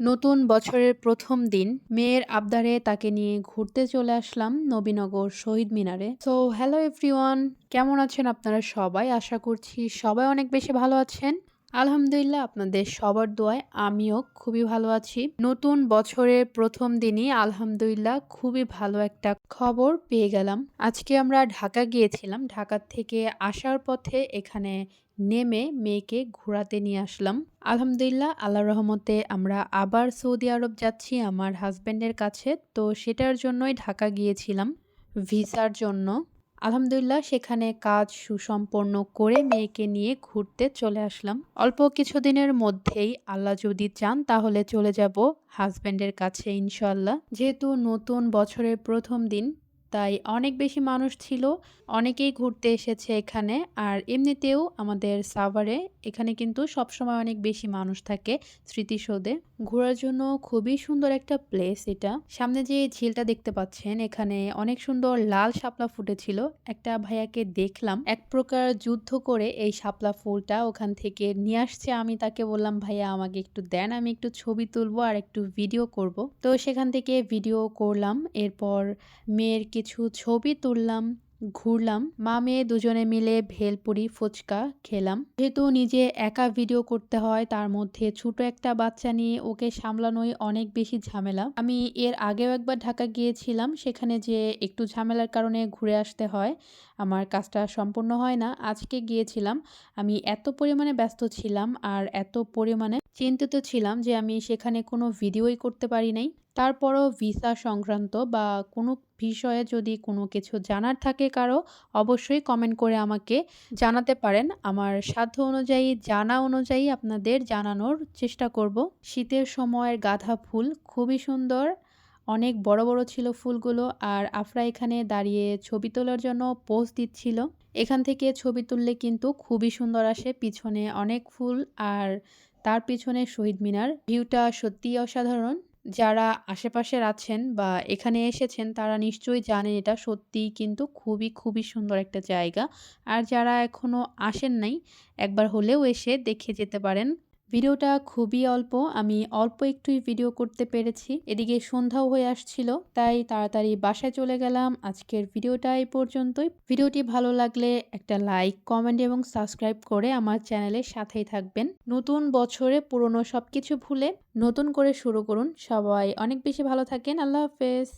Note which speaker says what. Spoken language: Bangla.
Speaker 1: নতুন বছরের প্রথম দিন, মেয়ের আবদারে তাকে নিয়ে ঘুরতে চলে আসলাম নবীনগর শহীদ মিনারে। সো হ্যালো এভরিওয়ান কেমন আছেন আপনারা সবাই? আশা করছি সবাই অনেক বেশি ভালো আছেন। আলহামদুলিল্লাহ আপনাদের সবার দোয়ায় আমিও খুবই ভালো আছি। নতুন বছরের প্রথম দিনই আলহামদুলিল্লাহ খুবই ভালো একটা খবর পেয়ে গেলাম। আজকে আমরা ঢাকা গিয়েছিলাম। ঢাকা থেকে আসার পথে এখানে নেমে মেয়েকে ঘোরাতে নিয়ে আসলাম। আলহামদুলিল্লাহ আল্লাহ রহমতে আমরা আবার সৌদি আরব যাচ্ছি আমার হাজব্যান্ডের কাছে। তো সেটার জন্যই ঢাকা গিয়েছিলাম। ভিসার জন্য। আলহামদুলিল্লাহ, সেখানে কাজ সুসম্পন্ন করে মেয়েকে নিয়ে ঘুরতে চলে আসলাম। অল্প কিছুদিনের মধ্যেই আল্লাহ যদি চান, তাহলে চলে যাব হাজব্যান্ডের কাছে ইনশাল্লাহ যেহেতু নতুন বছরের প্রথম দিন, তাই অনেক বেশি মানুষ ছিল, অনেকেই ঘুরতে এসেছে এখানে। আর এমনিতেও আমাদের সাভারে এখানে কিন্তু সবসময় অনেক বেশি মানুষ থাকে স্মৃতিসৌধে। ঘোরার জন্য খুবই সুন্দর একটা প্লেস এটা। সামনে যে ঝিলটা দেখতে পাচ্ছেন, এখানে অনেক সুন্দর লাল শাপলা ফুটেছিল। একটা ভাইয়াকে দেখলাম, এক প্রকার যুদ্ধ করে এই শাপলা ফুলটা ওখান থেকে নিয়ে আসছে। আমি তাকে বললাম, ভাইয়া, আমাকে একটু দেন, আমি একটু ছবি তুলবো আর একটু ভিডিও করব। তো সেখান থেকে ভিডিও করলাম, এরপর মেয়ের কিছু ছবি তুললাম। ঘুরলাম। মা মেয়ে দুজনে মিলে ভেলপুরি, ফুচকা খেলাম। যেহেতু নিজে একা ভিডিও করতে হয়, তার মধ্যে ছোট একটা বাচ্চা নিয়ে ওকে সামলানোই অনেক বেশি ঝামেলা। আমি এর আগেও একবার ঢাকা গিয়েছিলাম, সেখানে যে একটু ঝামেলার কারণে ঘুরে আসতে হয়, আমার কাজটা সম্পূর্ণ হয় না। আজকে গিয়েছিলাম, আমি এত পরিমাণে ব্যস্ত ছিলাম আর এত পরিমাণে চিন্তিত ছিলাম যে আমি সেখানে কোনো ভিডিওই করতে পারি নাই। তারপরও ভিসা সংক্রান্ত বা কোনো বিষয়ে যদি কোনো কিছু জানার থাকে কারও, অবশ্যই কমেন্ট করে আমাকে জানাতে পারেন। আমার সাধ্য অনুযায়ী, জানা অনুযায়ী আপনাদের জানানোর চেষ্টা করব। শীতের সময়ের গাধা ফুল খুবই সুন্দর, অনেক বড় বড় ছিল ফুলগুলো আর আফরা এখানে দাঁড়িয়ে ছবি তোলার জন্য পোজ দিচ্ছিল। এখান থেকে ছবি তুললে কিন্তু খুবই সুন্দর আসে, পিছনে অনেক ফুল আর তার পিছনে শহীদ মিনার। ভিউটা সত্যিই অসাধারণ। যারা আশেপাশের আছেন বা এখানে এসেছেন, তারা নিশ্চয়ই জানেন এটা সত্যিই কিন্তু খুবই খুবই সুন্দর একটা জায়গা। আর যারা এখনও আসেন নাই, একবার হলেও এসে দেখে যেতে পারেন। ভিডিওটা খুবই অল্প, আমি অল্প একটুই ভিডিও করতে পেরেছি। এদিকে সন্ধ্যাও হয়ে আসছিল, তাই তাড়াতাড়ি বাসায় চলে গেলাম। আজকের ভিডিওটা এই পর্যন্তই। ভিডিওটি ভালো লাগলে একটা লাইক, কমেন্ট এবং সাবস্ক্রাইব করে আমার চ্যানেলের সাথেই থাকবেন। নতুন বছরে পুরনো সব কিছু ভুলে নতুন করে শুরু করুন। সবাই অনেক বেশি ভালো থাকেন। আল্লাহ হাফেজ।